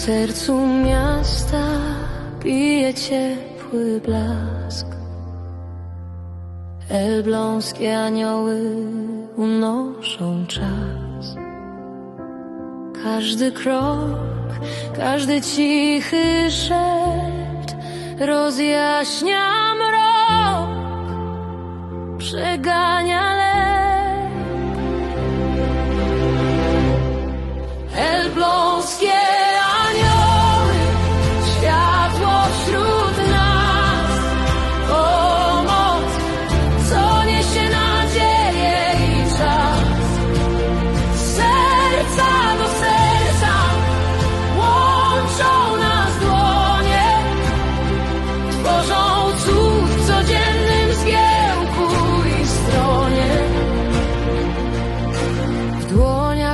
sercu miasta bije ciepły blask. Elbląskie anioły unoszą czas. Każdy krok, każdy cichy szept rozjaśnia mrok, przegania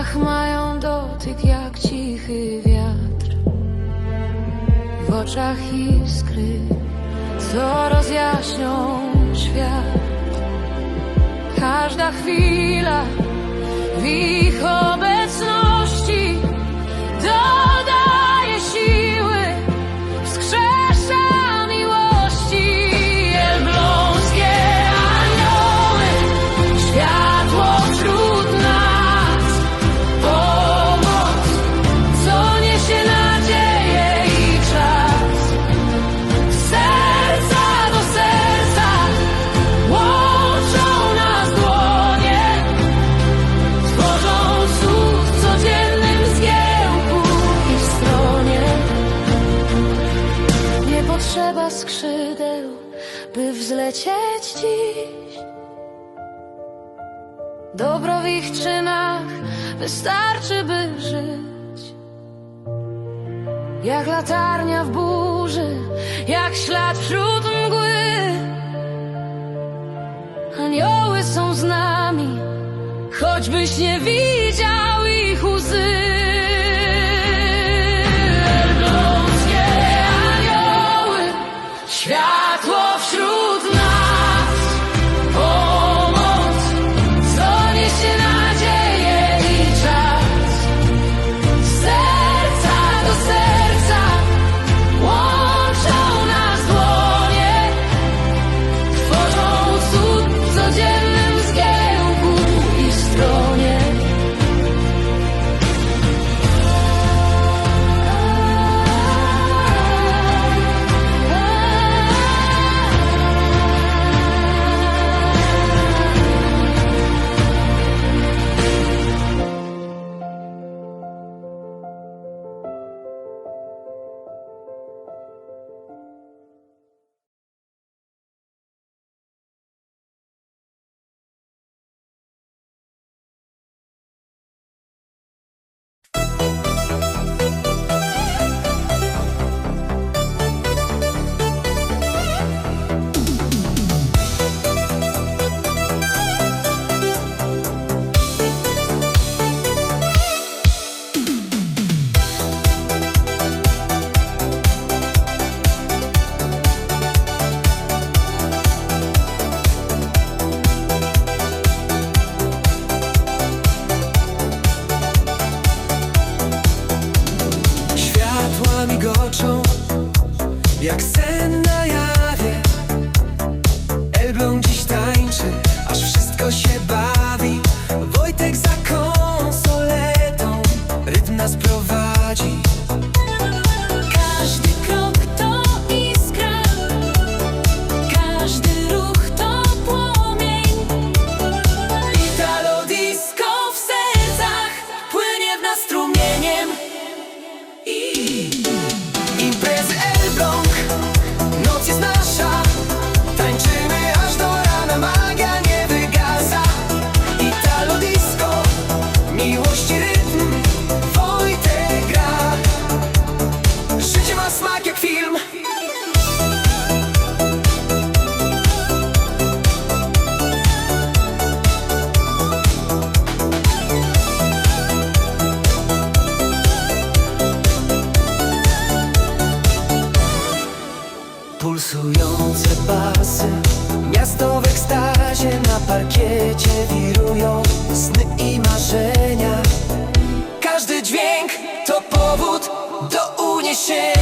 dłoniach mają dotyk jak cichy wiatr, w oczach iskry, co rozjaśnią świat. Każda chwila w ich obecności by wzlecieć dziś. Dobro w ich czynach wystarczy, by żyć. Jak latarnia w burzy, jak ślad wśród mgły. Anioły są z nami, choćbyś nie widział jak sen na jawie. Elbląg dziś tańczy, aż wszystko się bawi. Wojtek za konsoletą rytm nas prowadzi shit.